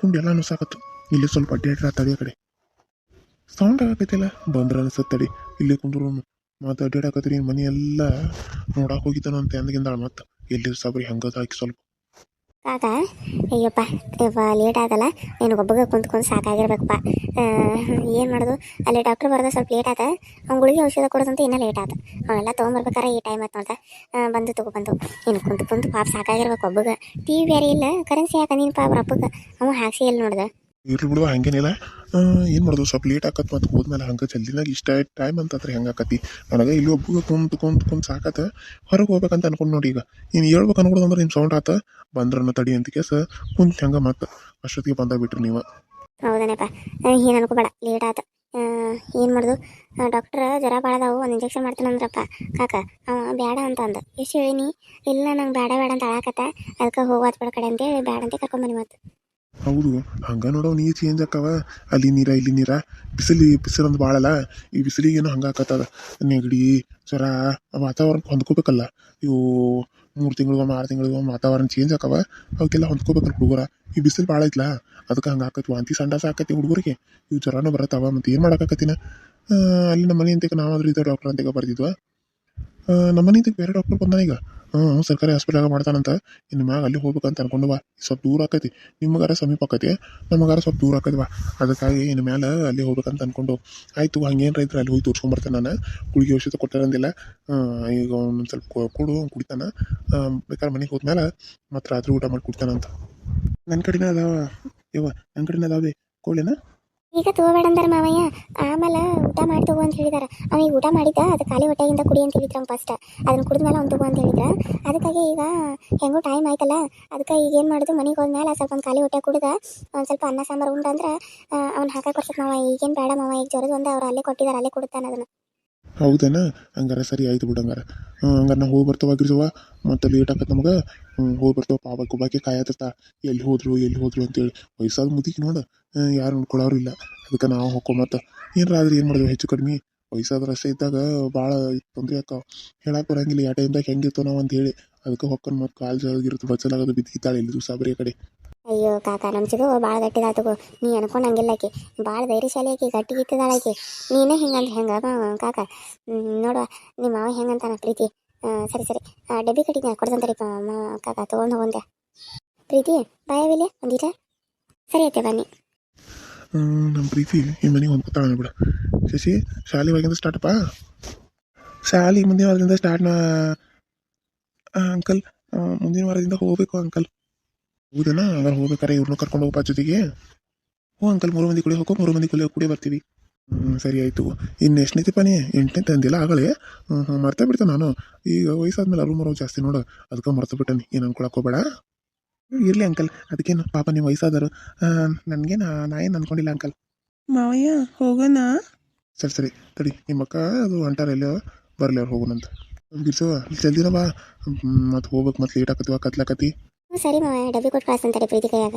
ಕುಂಡು ಎಲ್ಲ ಸಾಕತ್ತು. ಇಲ್ಲೇ ಸ್ವಲ್ಪ ಅಡ್ಡಾಡ್ರ ತಡಿ ಕಡೆ. ಸೌಂಡ್ ಆಗತ್ತೈತಿಲ್ಲ ಬಂದ್ರ ಅನ್ಸತ್ತಡಿ ಇಲ್ಲೇ ಕುಂದ್ರೋನು. ಮತ್ತು ಅಡ್ಡಾಡಕತ್ರಿ ಮನೆ ಎಲ್ಲ ನೋಡಕ್ಕೆ ಹೋಗಿದ್ದಾನ ಅಂತ ಅಂದಗಿಂದಾಳ ಮತ್ತೆ. ಎಲ್ಲಿ ಸಾಬ್ರಿ ಹೆಂಗದ ಹಾಕಿ ಸ್ವಲ್ಪ. ಕಾಕ ಅಯ್ಯಪ್ಪ ಯಪ್ಪ ಲೇಟ್ ಆದಲ್ಲ ನೀನು ಒಬ್ಬಗ ಕುಂತ್ಕೊಂಡು ಕುಂತ್ ಸಾಕಾಗಿರ್ಬೇಕಪ್ಪ ಏನು ಮಾಡೋದು? ಅಲ್ಲಿ ಡಾಕ್ಟ್ರ್ ಬರೋದು ಸ್ವಲ್ಪ ಲೇಟ್ ಆತ. ಅವ್ನು ಗುಳಿಗೆ ಔಷಧ ಕೊಡೋದಂತ ಇನ್ನೂ ಲೇಟ್ ಆತ. ಅವನ್ನೆಲ್ಲ ತೊಗೊಂಬರ್ಬೇಕಾರೆ ಈ ಟೈಮ್ ಆಯ್ತು ನೋಡ್ತಾ ಬಂದು ತೊಗೊಬಂದು ಬಂದು. ನೀನು ಕುಂತು ಕುಂತು ಪಾಪ ಸಾಕಾಗಿರ್ಬೇಕು ಒಬ್ಬಗ. ಟಿ ವಿ ಬೇರೆ ಇಲ್ಲ. ಕರೆನ್ಸಿ ಯಾಕ ನೀನು ಪಾಪ ಒಬ್ಬಗ ಅವ ಹಾಕ್ಸಿ ಎಲ್ಲಿ ನೋಡ್ದೆ? ಇರ್ಲಿ ಬಿಡುವ ಹಂಗೇನಿಲ್ಲ ಏನು ಮಾಡೋದು? ಸ್ವಲ್ಪ ಲೇಟ್ ಆಕತ್ ಮತ್ತು ಹೋದ್ಮೇಲೆ ಹಂಗೆ ಜಲ್ದಿನಾಗ ಇಷ್ಟ ಟೈಮ್ ಅಂತಂದ್ರೆ ಹೆಂಗೆ ಆಕತಿ. ನನಗೆ ಇಲ್ಲಿ ಒಬ್ಬ ಕುಂತು ಕುಂತು ಕುಂತು ಸಾಕತ್. ಹೊರಗೆ ಹೋಗ್ಬೇಕಂತ ಅನ್ಕೊಂಡು ನೋಡಿ ಈಗ. ನೀನು ಹೇಳ್ಬೇಕು ಅನ್ಕೊಡೋದು ಅಂದ್ರೆ ನಿಮ್ಮ ಸೌಂಡ್ ಆತ. ಬಂದ್ರನ್ನ ತಡಿ ಅಂತ ಕೇಸ ಕುಂತು ಹೆಂಗ ಮತ್ತೆ ಅಷ್ಟೊತ್ತಿಗೆ ಬಂದಾಗ ಬಿಟ್ರಿ ನೀವು. ಹೌದನಪ್ಪ. ಏನು ಅನ್ಕೋಬೇಡ ಲೇಟ್ ಆತ. ಏನು ಮಾಡೋದು? ಡಾಕ್ಟರ್ ಜ್ವರ ಬಾಳದವು ಒಂದು ಇಂಜೆಕ್ಷನ್ ಮಾಡ್ತಾನಂದ್ರಪ್ಪ ಕಾಕ ಬೇಡ ಅಂತ ಅಂದ. ಎಷ್ಟು ಹೇಳಿನಿ? ಇಲ್ಲ, ನಂಗೆ ಬೇಡ ಬೇಡ ಅಂತ ಅಳಾಕತ್ತ. ಅದಕ್ಕೆ ಹೋಗೋದು ಬೇಡ ಕಡೆ ಅಂತೇಳಿ ಬೇಡ ಅಂತ ಕರ್ಕೊಂಬನಿ ಮತ್ತೆ ಹೌದು, ಹಂಗೆ ನೋಡೋ ನೀರು ಚೇಂಜ್ ಆಕವ ಅಲ್ಲಿ ನೀರ, ಇಲ್ಲಿ ನೀರ. ಬಿಸಿಲಿ ಅಂದ್ರೆ ಭಾಳಲ್ಲ ಈ ಬಿಸಿಲಿಗೆ ಏನೋ ಹಂಗೆ ಆಕತ್ತದ. ನೆಗಡಿ, ಜ್ವರ ವಾತಾವರಣಕ್ಕೆ ಹೊಂದ್ಕೋಬೇಕಲ್ಲ. ಇವು ಮೂರು ತಿಂಗಳಿಗೊಮ್ಮೆ ಆರು ತಿಂಗಳಿಗೊಮ್ಮೆ ವಾತಾವರಣ ಚೇಂಜ್ ಆಕವ ಅವಕ್ಕೆಲ್ಲ ಹೊಂದ್ಕೋಬೇಕಲ್ಲ ಹುಡುಗರ. ಈ ಬಿಸಿಲು ಭಾಳ ಐತ್ಲಾ. ಅದಕ್ಕೆ ಹಂಗೆ ಆಕತಿ ವಾಂತಿ ಸಂಡಾಸ ಆಕತಿ ಹುಡುಗರಿಗೆ. ಇವು ಜ್ವರನೂ ಬರತ್ತವ ಮತ್ತು ಏನು ಮಾಡೋಕ್ಕಾಕತ್ತಿನ ಅಲ್ಲಿ ನಮ್ಮ ಮನೆ ಅಂತೇಕ ನಾವಾದ್ರೂ ಇದ್ದ ಡಾಕ್ಟರ್ ಅಂತೇಕ ಬರ್ತಿದ್ವ ನಮ್ಮ ಮನೆಯಿಂದ ಬೇರೆ ಡಾಕ್ಟರ್ ಬಂದಾನ ಈಗ. ಹ್ಞೂ ಸರ್ಕಾರಿ ಹಾಸ್ಪಿಟಲ್ಗೆ ಮಾಡ್ತಾನಂತ. ಇನ್ನು ಮ್ಯಾಗ ಅಲ್ಲಿ ಹೋಗ್ಬೇಕಂತ ಅನ್ಕೊಂಡು ಬಾ. ಸ್ವಲ್ಪ ದೂರ ಆಕೈತಿ. ನಿಮಗಾರ ಸಮೀಪ ಆಕೈತಿ. ನಮಗಾರ ಸ್ವಲ್ಪ ದೂರ ಆಕೈತಿ ಬಾ. ಅದಕ್ಕಾಗಿ ಇನ್ನು ಮ್ಯಾಲೆ ಅಲ್ಲಿ ಹೋಗ್ಬೇಕಂತ ಅನ್ಕೊಂಡು. ಆಯಿತು, ಹಂಗೇನು ರೈತರು ಅಲ್ಲಿ ಹೋಗಿ ತೋರಿಸ್ಕೊಂಬರ್ತೇನೆ ನಾನು. ಗುಳಿಗೆ ಔಷಧ ಕೊಟ್ಟಾರಂದಿಲ್ಲ. ಈಗ ಒಂದು ಸ್ವಲ್ಪ ಕೊಡು ಕುಡಿತಾನೆ. ಬೇಕಾದ್ರೆ ಮನೆಗೆ ಹೋದ್ಮೇಲೆ ಮತ್ತೆ ರಾತ್ರಿ ಊಟ ಮಾಡಿ ಕುಡ್ತಾನಂತ. ನನ್ನ ಕಡೆನೇ ಅದಾವ. ಯವ್ವ ನನ್ನ ಕಡೆನೇ ಅದಾವೆ ಕೋಳಿನ? ಈಗ ತಗೋಬೇಡ ಅಂದಾರ ಮಾವಯ್ಯ. ಆಮೇಲೆ ಊಟ ಮಾಡಿ ತಗೋ ಅಂತ ಹೇಳಿದಾರ. ಅವನಿಗೆ ಊಟ ಮಾಡಿದ್ದ, ಅದು ಖಾಲಿ ಹೊಟ್ಟೆಯಿಂದ ಕುಡಿ ಅಂತ ಹೇಳಿದ್ರು ಅವ್ನು ಫಸ್ಟ್ ಅದನ್ನ ಕುಡಿದ್ಮೇಲೆ ಅವ್ನು ತಗೋ ಅಂತ ಹೇಳಿದ್ರ. ಅದಕ್ಕಾಗಿ ಈಗ ಹೆಂಗೋ ಟೈಮ್ ಆಯ್ತಲ್ಲ, ಅದಕ್ಕೆ ಈಗ ಏನು ಮಾಡೋದು, ಮನೆಗೆ ಹೋದ್ಮೇಲೆ ಸ್ವಲ್ಪ ಒಂದು ಖಾಲಿ ಹೊಟ್ಟೆ ಕುಡಿದ, ಒಂದು ಸ್ವಲ್ಪ ಅನ್ನ ಸಾಂಬಾರು ಉಂಡ ಅಂದ್ರೆ ಅವ್ನು ಹಾಕಕ್ಕೆ ಬರ್ತದೆ ಮಾವ ಈಗೇನು ಬೇಡ ಮಾವ ಈಗ ಜ್ವರದ ಒಂದು ಅವ್ರು ಅಲ್ಲೇ ಕೊಟ್ಟಿದ್ದಾರೆ ಅಲ್ಲೇ ಕೊಡ್ತಾನೆ ಅದನ್ನು. ಹೌದೇನ? ಹಂಗಾರ ಸರಿ ಆಯ್ತು ಬಿಡು ಹಂಗಾರ. ಹಂಗಾರೆ ನಾ ಹೋಗಿ ಬರ್ತವ ಗಿರ್ಜವ್ವ? ಮತ್ತೆ ಲೇಟ್ ಆಕತ್ ನಮಗೆ? ಹೋಗಿ ಬರ್ತವ ಪಾಪ, ಗುಬ್ಬಾಕಿ ಕಾಯತ್ತ ಎಲ್ಲಿ ಹೋದ್ರು ಎಲ್ಲಿ ಹೋದ್ರು ಅಂತೇಳಿ. ವಯಸ್ಸಾದ ಮುದಿಗೆ ನೋಡು. ಯಾರು ನೋಡ್ಕೊಳ್ಳೋರು ಇಲ್ಲ. ಅದಕ್ಕೆ ನಾವು ಹೋಗ್ಕೊಂಬತ್ತ ಏನಾರ ಆದ್ರೆ ಏನು ಮಾಡಿದ್ವಿ ಹೆಚ್ಚು ಕಡಿಮೆ? ವಯಸ್ಸಾದ ಅಷ್ಟೇ ಇದ್ದಾಗ ಭಾಳ ತೊಂದರೆ ಆಕಾವ ಹೇಳಕ್ಕೆ ಬರಂಗಿಲ್ಲ ಯಾವ ಟೈಮ್ದಾಗ ಹೆಂಗಿತ್ತು ನಾವು ಅಂತ ಹೇಳಿ ಅದಕ್ಕೆ ಹೊಕ್ಕನ್ ಮತ್ತೆ ಕಾಲು ಜಾಗಿರುತ್ತೆ ಬಚ್ಚಲಾಗದು ಬಿದ್ದಿದ್ದಾಳೆ ಇಲ್ಲಿ ಬರೀ ಕಡೆ. ಅಯ್ಯೋ ಕಾಕ ನಮ್ಮ ಚಿಗು ಭಾಳ ಗಟ್ಟಿದ ತಗೋ. ನೀ ಅನ್ಕೊಂಡಂಗಿಲ್ಲ ಆಕಿ. ಭಾಳ ಧೈರ್ಯಶಾಲಿ ಆಕಿ, ಗಟ್ಟಿ ಆಕಿ. ನೀನೇ ಹಿಂಗಂತ ಹೆಂಗೆ? ಕಾಕ. ನೋಡುವ ನಿಮ್ಮ ಮಾವ ಹೆಂಗಂತಾನ ಪ್ರೀತಿ? ಸರಿ ಸರಿ. ಡಬ್ಬಿ ಕಟ್ಟಿದ್ನ ಕೊಡ್ತಂತರಿ ಕಾಕ, ತೊಗೊಂಡು ಹೋಗಂತೆ ಪ್ರೀತಿ ಬಾಯವಿಲ್ಲ ಒಂದೀಟ ಸರಿ ಐತೆ ಬನ್ನಿ. ನಮ್ಮ ಪ್ರೀತಿ ಈ ಮನೆಗೆ ಹೊಂದ್ಕೊತಾಳೆ ಬಿಡು. ಶಶಿ, ಶಾಲೆ ಒಳಗಿಂದ ಸ್ಟಾರ್ಟಪ್ಪ ಶಾಲೆ ಮುಂದಿನ ವಾರದಿಂದ ಸ್ಟಾರ್ಟ್ ಅಂಕಲ್ ಮುಂದಿನ ವಾರದಿಂದ ಹೋಗ್ಬೇಕು ಅಂಕಲ್ ಹೌದನ ಹಂಗಾರೆ ಹೋಗ್ಬೇಕಾರೆ ಇವ್ರನ್ನೂ ಕರ್ಕೊಂಡು ಹೋಗಪ್ಪ ಜೊತೆಗೆ. ಹ್ಞೂ ಅಂಕಲ್ ಮೂರು ಮಂದಿ ಕುಳಿ ಹೋಗೋ ಮೂರು ಮಂದಿ ಕುಳಿ ಕುಡಿ ಬರ್ತೀವಿ. ಹ್ಞೂ ಸರಿ ಆಯಿತು. ಇನ್ನು ಎಷ್ಟನೇತಿಪ್ಪ ನೀ? ಎಂಟನೇ ತಂದಿಲ್ಲ ಆಗಲೇ? ಹ್ಞೂ ಹ್ಞೂ ಮರ್ತಾ ಬಿಡ್ತೇನೆ ನಾನು. ಈಗ ವಯಸ್ಸಾದ್ಮೇಲೆ ಅರು ಮರೋ ಜಾಸ್ತಿ ನೋಡು. ಅದಕ್ಕೆ ಮರ್ತು ಬಿಟ್ಟನಿ ಏನು ಅನ್ಕೊಳಕ್ಕೋಬೇಡ ಇರಲಿ ಅಂಕಲ್. ಅದಕ್ಕೇನು? ಪಾಪ ನೀವು ವಯಸ್ಸಾದರು ನನಗೆ ನಾ ನಾ ಏನು ಅನ್ಕೊಂಡಿಲ್ಲ ಅಂಕಲ್. ಮಾವಯ್ಯ ಹೋಗೋಣ? ಸರಿ ಸರಿ. ತಡಿ ನಿಮ್ಮ ಅಕ್ಕ ಅದು ಅಂಟಾರ ಎಲ್ಲೋ ಬರಲಿ ಅವ್ರು ಹೋಗೋಣಂತ. ಗಿರ್ಸೋ ಜಲ್ದಿನ ಬಾ. ಮತ್ತೆ ಹೋಗ್ಬೇಕು ಮತ್ತೆ ಲೇಟ್ ಆಕತ್ತಿವ ಕತ್ಲಾಕತಿ ಸರಿ ಮಾವ ಡಬ್ಬಿ ಕೊಟ್ಟು ಕಳ್ಸಂತಾರೆ ಪ್ರೀತಿ ಕೈಯಾಗ.